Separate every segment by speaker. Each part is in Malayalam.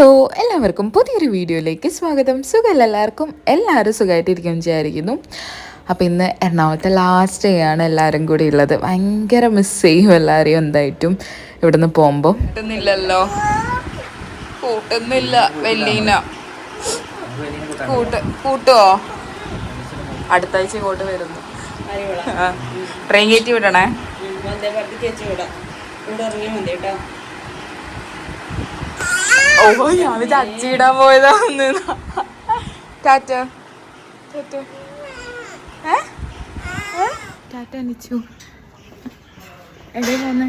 Speaker 1: ഹലോ എല്ലാവർക്കും പുതിയൊരു വീഡിയോയിലേക്ക് സ്വാഗതം. സുഖമല്ല എല്ലാവർക്കും? എല്ലാവരും സുഖമായിട്ടിരിക്കും വിചാരിക്കുന്നു. അപ്പോൾ ഇന്ന് എറണാകുളത്തെ ലാസ്റ്റ് ഡേ ആണ് എല്ലാവരും കൂടി ഉള്ളത്. ഭയങ്കര മിസ് ചെയ്യും എല്ലാവരെയും എന്തായിട്ടും ഇവിടുന്ന് പോകുമ്പോൾ. കൂട്ടുന്നില്ലല്ലോ. കൂട്ടുന്നില്ല വെല്ലീന. കൂട്ട് കൂട്ടുവോ? അടുത്ത ആഴ്ച ഇങ്ങോട്ട് വരുന്നു. ട്രെയിൻ കയറ്റി വിടണേ? ഓ ഞാൻ അച്ചിടാൻ പോയതാ ടാറ്റ. ടാറ്റ. ഏ? ടാറ്റ അനിച്ചു എവിടെ പോന്നെ?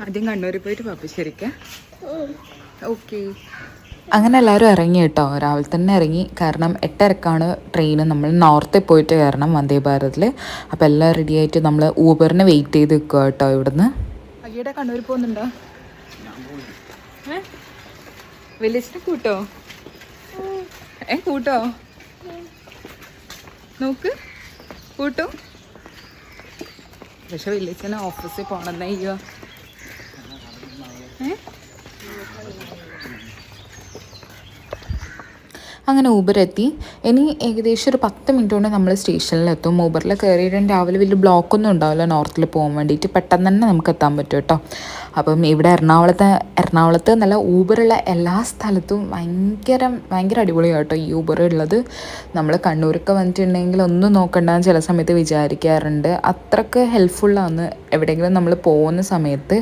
Speaker 2: ആദ്യം
Speaker 1: കണ്ണൂരിൽ പോയിട്ട് പാപ്പ ശരിക്കേ? ഓക്കെ. അങ്ങനെ എല്ലാവരും ഇറങ്ങി കേട്ടോ. രാവിലെ തന്നെ ഇറങ്ങി. കാരണം എട്ടരക്കാണ് ട്രെയിൻ നമ്മൾ നോർത്തിൽ പോയിട്ട് കയറണം വന്ദേ ഭാരതിൽ അപ്പോൾ എല്ലാം റെഡി ആയിട്ട് നമ്മൾ ഊബറിന് വെയിറ്റ് ചെയ്ത് നിൽക്കുക കേട്ടോ ഇവിടുന്ന്. അയ്യയുടെ കണ്ണൂർ പോകുന്നുണ്ടോ? വലിയ കൂട്ടോ? ഏ കൂട്ടോ? നോക്ക്. കൂട്ടോ. പക്ഷെ വില്ലേജിന് ഓഫീസിൽ പോകണമെന്നേ അയ്യോ ഏ? അങ്ങനെ ഊബർ എത്തി. ഇനി ഏകദേശം ഒരു പത്ത് മിനിറ്റ് കൊണ്ട് നമ്മൾ സ്റ്റേഷനിലെത്തും. ഊബറിൽ കയറിയിട്ട് രാവിലെ വലിയ ബ്ലോക്കൊന്നും ഉണ്ടാവില്ല. നോർത്തിൽ പോകാൻ വേണ്ടിയിട്ട് പെട്ടെന്ന് തന്നെ നമുക്ക് എത്താൻ പറ്റും കേട്ടോ അപ്പം ഇവിടെ എറണാകുളത്തെ എറണാകുളത്ത് നല്ല ഊബറുള്ള എല്ലാ സ്ഥലത്തും ഭയങ്കര ഭയങ്കര അടിപൊളിയാണ് കേട്ടോ ഈ ഊബർ ഉള്ളത്. നമ്മൾ കണ്ണൂരൊക്കെ വന്നിട്ടുണ്ടെങ്കിൽ ഒന്നും നോക്കണ്ടെന്ന് ചില സമയത്ത് വിചാരിക്കാറുണ്ട്. അത്രയ്ക്ക് ഹെൽപ്ഫുള്ളാണ് എവിടെയെങ്കിലും നമ്മൾ പോകുന്ന സമയത്ത്.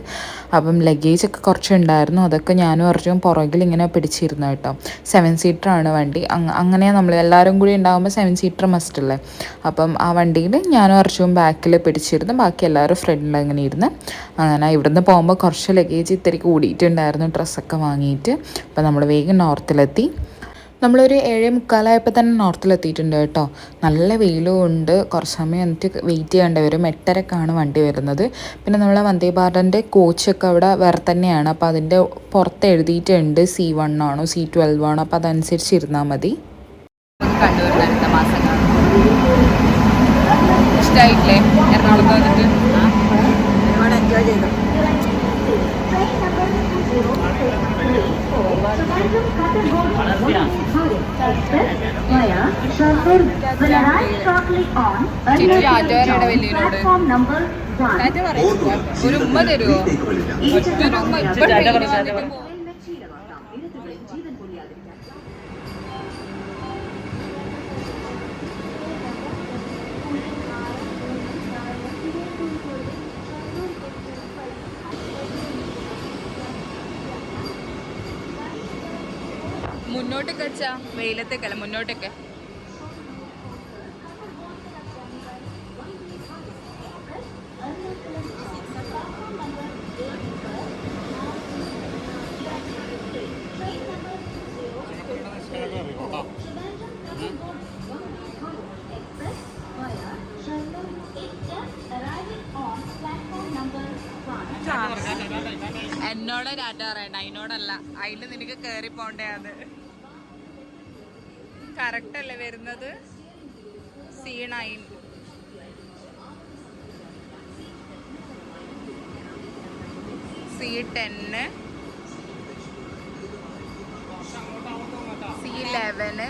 Speaker 1: അപ്പം ലഗേജ് ഒക്കെ കുറച്ച് ഉണ്ടായിരുന്നു. അതൊക്കെ ഞാനും അർജുൻ പുറകിൽ ഇങ്ങനെ പിടിച്ചിരുന്നു കേട്ടോ സെവൻ സീറ്ററാണ് വണ്ടി. അങ്ങ- അങ്ങനെ നമ്മൾ എല്ലാവരും കൂടി ഉണ്ടാകുമ്പോൾ സെവൻ സീറ്റർ മസ്റ്റ് അല്ലേ? അപ്പം ആ വണ്ടിയിൽ ഞാനും അർച്ചവും ബാക്കിൽ പിടിച്ചിരുന്നു. ബാക്കി എല്ലാവരും ഫ്രണ്ടിൽ അങ്ങനെ ഇരുന്ന് അങ്ങനെ ഇവിടുന്ന് പോകുമ്പോൾ കുറച്ച് ലഗേജ് ഇത്തിരി കൂടിയിട്ടുണ്ടായിരുന്നു. ഡ്രസ്സൊക്കെ വാങ്ങിയിട്ട്. അപ്പം നമ്മൾ വേഗം നോർത്തിലെത്തി നമ്മളൊരു ഏഴ് മുക്കാലായപ്പോൾ തന്നെ നോർത്തിലെത്തിയിട്ടുണ്ട് കേട്ടോ. നല്ല വെയിലും ഉണ്ട് കുറച്ച് സമയം എന്നിട്ട് വെയിറ്റ് ചെയ്യേണ്ടി വരും. എട്ടരക്കാണ് വണ്ടി വരുന്നത്. പിന്നെ നമ്മളെ വന്ദേ ഭാരതിന്റെ കോച്ചൊക്കെ അവിടെ വേറെ തന്നെയാണ്. അപ്പോൾ അതിന്റെ പുറത്ത് എഴുതിയിട്ടുണ്ട് സി വൺ ആണോ സി ട്വൽവ് ആണോ. അപ്പോൾ അതനുസരിച്ച് ഇരുന്നാൽ മതി. അടുത്ത മാസം ഇഷ്ടമായിട്ടില്ലേ എറണാകുളത്ത് വന്നിട്ട്?
Speaker 3: ഒരുപാട് എൻജോയ് ചെയ്തു.
Speaker 1: വലിയനോട് ടാറ്റ ഒരു ഉമ്മ തരുമോ ഒറ്റ ഉമ്മ ഇപ്പൊ മുന്നോട്ടൊക്കെ വെച്ചാ വെയിലത്തേക്കല്ല മുന്നോട്ടൊക്കെ? എന്നോട് ടാറ്റ പറയണ്ട അതിനോടല്ല അതിന് നിനക്ക് കേറി പോണ്ടേ അത്. കറക്റ്റ് അല്ലേ വരുന്നത്? സി നയൻ സി ടെന്ന് സി ലെവന്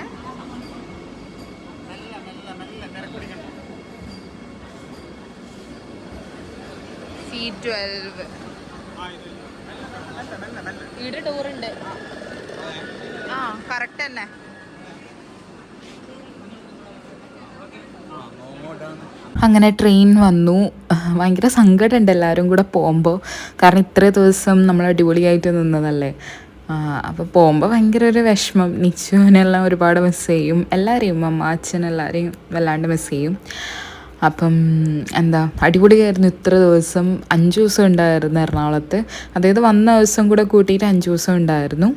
Speaker 1: സി ട്വൽവ് ഇവിടെ ടൂറുണ്ട് ആ കറക്റ്റ് തന്നെ. അങ്ങനെ ട്രെയിൻ വന്നു. ഭയങ്കര സങ്കടമുണ്ട് എല്ലാവരും കൂടെ പോകുമ്പോൾ. കാരണം ഇത്ര ദിവസം നമ്മൾ അടിപൊളിയായിട്ട് നിന്നതല്ലേ? അപ്പോൾ പോകുമ്പോൾ ഭയങ്കര ഒരു വിഷമം. നിച്ചുവിനെല്ലാം ഒരുപാട് മിസ് ചെയ്യും. എല്ലാവരെയും അമ്മ അച്ഛൻ എല്ലാവരെയും വല്ലാണ്ട് മിസ് ചെയ്യും. അപ്പം എന്താ അടിപൊളിയായിരുന്നു ഇത്ര ദിവസം. അഞ്ച് ദിവസം ഉണ്ടായിരുന്നു എറണാകുളത്ത്. അതായത് വന്ന ദിവസം കൂടെ കൂട്ടിയിട്ട് അഞ്ച് ദിവസം ഉണ്ടായിരുന്നു.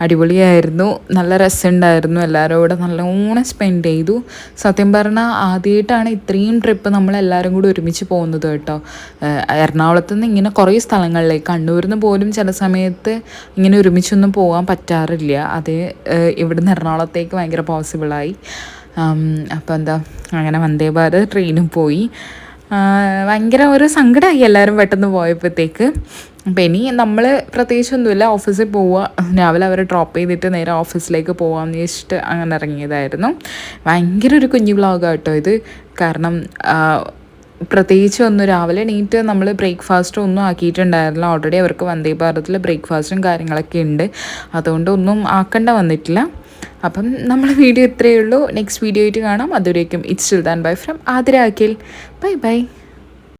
Speaker 1: അടിപൊളിയായിരുന്നു. നല്ല രസമുണ്ടായിരുന്നു. എല്ലാവരും കൂടെ നല്ലോണം സ്പെൻഡ് ചെയ്തു. സത്യം പറഞ്ഞാൽ ആദ്യമായിട്ടാണ് ഇത്രയും ട്രിപ്പ് നമ്മൾ എല്ലാവരും കൂടി ഒരുമിച്ച് പോകുന്നത് കേട്ടോ. എറണാകുളത്ത് നിന്ന് ഇങ്ങനെ കുറേ സ്ഥലങ്ങളിലേക്ക് കണ്ണൂരിൽ നിന്ന് പോലും ചില സമയത്ത് ഇങ്ങനെ ഒരുമിച്ചൊന്നും പോകാൻ പറ്റാറില്ല. അത് ഇവിടുന്ന് എറണാകുളത്തേക്ക് ഭയങ്കര പോസിബിളായി അപ്പോൾ എന്താ അങ്ങനെ വന്ദേ ഭാരത് ട്രെയിനും പോയി. ഭയങ്കര ഒരു സങ്കടമായി എല്ലാവരും പെട്ടെന്ന് പോയപ്പോഴത്തേക്ക്. അപ്പം ഇനി നമ്മൾ പ്രത്യേകിച്ചൊന്നുമില്ല ഓഫീസിൽ പോവുക. രാവിലെ അവരെ ഡ്രോപ്പ് ചെയ്തിട്ട് നേരെ ഓഫീസിലേക്ക് പോകാമെന്ന് വെച്ചിട്ട് അങ്ങനെ ഇറങ്ങിയതായിരുന്നു. ഭയങ്കര ഒരു കുഞ്ഞു വ്ളോഗാട്ടോ ഇത്. കാരണം പ്രത്യേകിച്ച് ഒന്നും രാവിലെ എണീറ്റ് നമ്മൾ ബ്രേക്ക്ഫാസ്റ്റ് ഒന്നും ആക്കിയിട്ടുണ്ടായിരുന്നില്ല. ഓൾറെഡി അവർക്ക് വന്ദേ ഭാരതത്തിൽ ബ്രേക്ക്ഫാസ്റ്റും കാര്യങ്ങളൊക്കെ ഉണ്ട്. അതുകൊണ്ട് ഒന്നും ആക്കേണ്ട വന്നിട്ടില്ല. അപ്പം നമ്മൾ വീഡിയോ ഇത്രയേ ഉള്ളൂ. നെക്സ്റ്റ് വീഡിയോ ആയിട്ട് കാണാം. അതുവരേക്കും it's till then bye from Athira Akhil bye bye